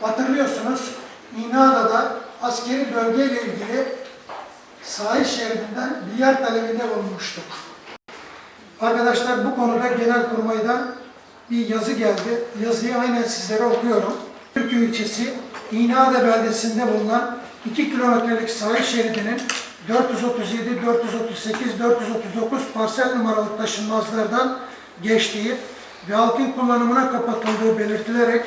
Hatırlıyorsunuz İnada'da askeri bölgeyle ilgili sahil şeridinden bir yer talebinde bulunmuştuk. Arkadaşlar bu konuda Genelkurmay'dan bir yazı geldi. Yazıyı aynen sizlere okuyorum. Türkiye ilçesi İnade beldesinde bulunan 2 kilometrelik sahil şeridinin 437, 438, 439 parsel numaralı taşınmazlardan geçtiği ve halkın kullanımına kapatıldığı belirtilerek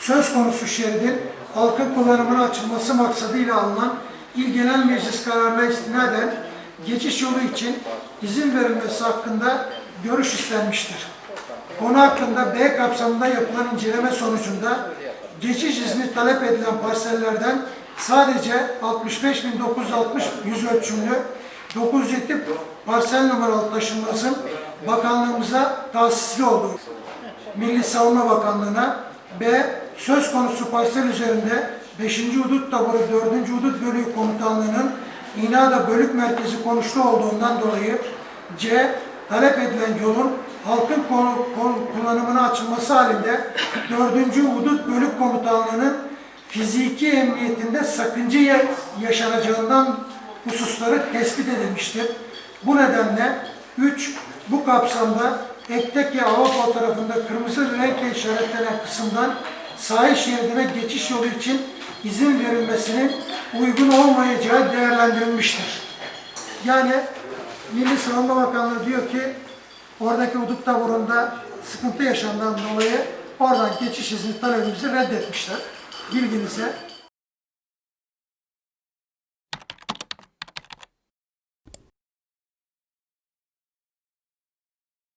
söz konusu şeridin halkın kullanımına açılması maksadıyla alınan İl Genel Meclis kararına istinaden geçiş yolu için izin verilmesi hakkında görüş istenmiştir. Konu hakkında B kapsamında yapılan inceleme sonucunda geçiş izni talep edilen parsellerden sadece 65.960 yüz ölçümlü 907 parsel numaralı taşınmasın bakanlığımıza tahsisli olduğu Milli Savunma Bakanlığı'na B. Söz konusu parsel üzerinde 5. Hudut Taburu 4. Hudut Bölüğü Komutanlığı'nın İnada Bölük Merkezi konuşlu olduğundan dolayı C. Talep edilen yolun halkın konu- konu- kullanımına açılması halinde 4. Hudut Bölük Komutanlığı'nın fiziki emniyetinde sakınca ya- yaşanacağından hususları tespit edilmiştir. Bu nedenle 3. Bu kapsamda Ekteki Avrupa tarafında kırmızı renkle işaretlenen kısımdan sahil şeridine geçiş yolu için izin verilmesinin uygun olmayacağı değerlendirilmiştir. Yani Milli Savunma Bakanlığı diyor ki oradaki hudut taburunda sıkıntı yaşandığından dolayı oradan geçiş izni talebimizi reddetmişler. Bilginize.